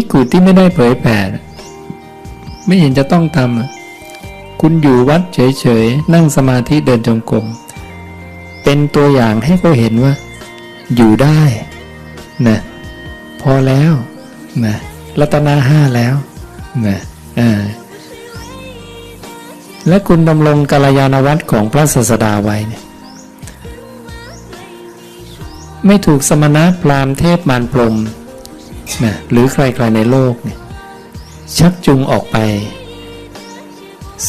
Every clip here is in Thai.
ภิกขุที่ไม่ได้เผยแผ่ไม่เห็นจะต้องทำคุณอยู่วัดเฉยๆ นั่งสมาธิเดินจงกรมเป็นตัวอย่างให้เขาเห็นว่า อยู่ได้นะพอแล้วนะรัตนาห้าแล้วนะอ่าและคุณดำรงกัลยาณวัตรของพระศาสดาไว้เนี่ยไม่ถูกสมณะพราหมณ์เทพมารพรม นะหรือใครๆในโลกเนี่ยชักจูงออกไป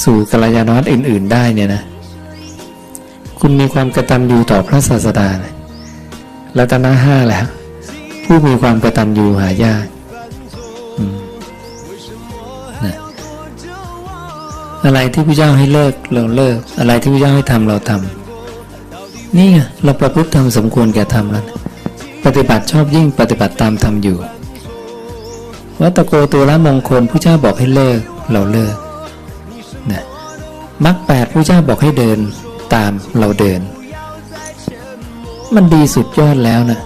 สู่กัลยาณวัตรอื่น ๆ ได้เนี่ยนะคุณมีความกระตัญญูต่อพระศาสดาเลยรัตนะห้าแล้ว ผู้มีความกระตัญญูหายากอืมนะอะไรที่พระเจ้าให้เลิกเราเลิก อะไรที่พระเจ้าให้ทำเราทำนี่ไงเราประพฤติธรรมสมควรแก่ธรรมแล้ว ปฏิบัติชอบยิ่งปฏิบัติตามธรรมอยู่ วัตโกตัวละมงคลผู้เจ้าบอกให้เลิก เราเลิกนะมรรคแปดผู้เจ้าบอกให้เดินตามเราเดิน มันดีสุดยอดแล้วนะ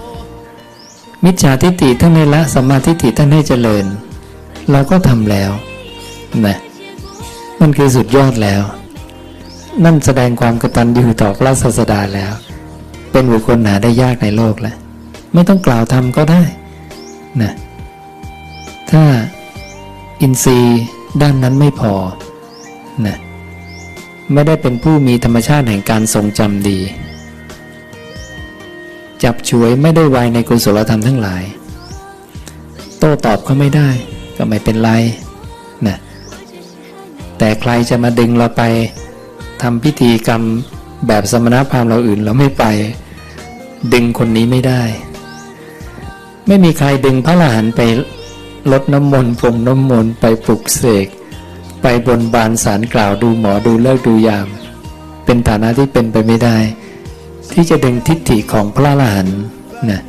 มิจฉาทิฏฐิท่านให้ละสัมมาทิฏฐิท่านให้เจริญ เราก็ทำแล้วนะมันคือสุดยอดแล้ว นั่นแสดงความกตัญญูต่อพระศาสดาแล้ว เป็นบุคคลหาได้ยากในโลกแล้ว ไม่ต้องกล่าวทำก็ได้นะ ถ้าอินทรีย์ด้านนั้นไม่พอนะไม่ได้เป็นผู้มีธรรมชาติแห่งการทรงจำดี จับฉวยไม่ได้ไวในกุศลธรรมทั้งหลาย โต้ตอบก็ไม่ได้ก็ไม่เป็นไรนะแต่ใครจะมาดึงเราไปทำพิธีกรรมแบบสมณพราหมณ์เราอื่นเราไม่ไป ดึงคนนี้ไม่ได้ ไม่มีใครดึงพระอรหันต์ไป ลดน้ำมนต์พรมน้ำมนต์ไปปลุกเสก ไปบนบานสารกล่าวดูหมอดูเลิกดูยาม เป็นฐานะที่เป็นไปไม่ได้ ที่จะดึงทิฏฐิของพระอรหันต์นะ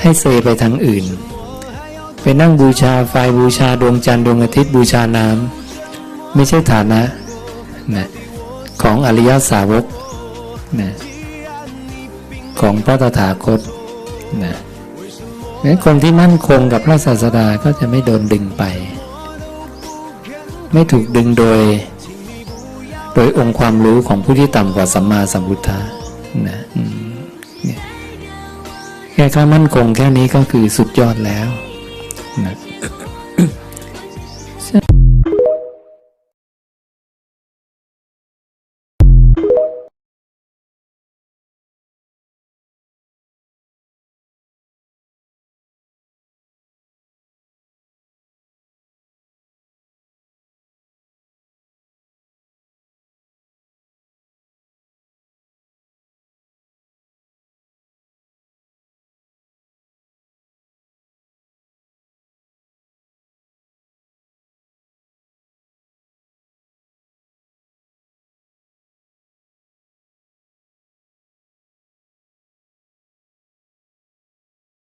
ให้เซไปทางอื่น ไปนั่งบูชาไฟบูชาดวงจันทร์ดวงอาทิตย์บูชาน้ำไม่ใช่ฐานะนะของอริยสาวกนะของพระตถาคตนะ นั้นคนที่มั่นคงกับพระศาสดาก็จะไม่โดนดึงไป ไม่ถูกดึงโดย โดยองค์ความรู้ของผู้ที่ต่ำกว่าสัมมาสัมพุทธะนะแค่ข้ามั่นคงแค่นี้ก็คือสุดยอดแล้วนะ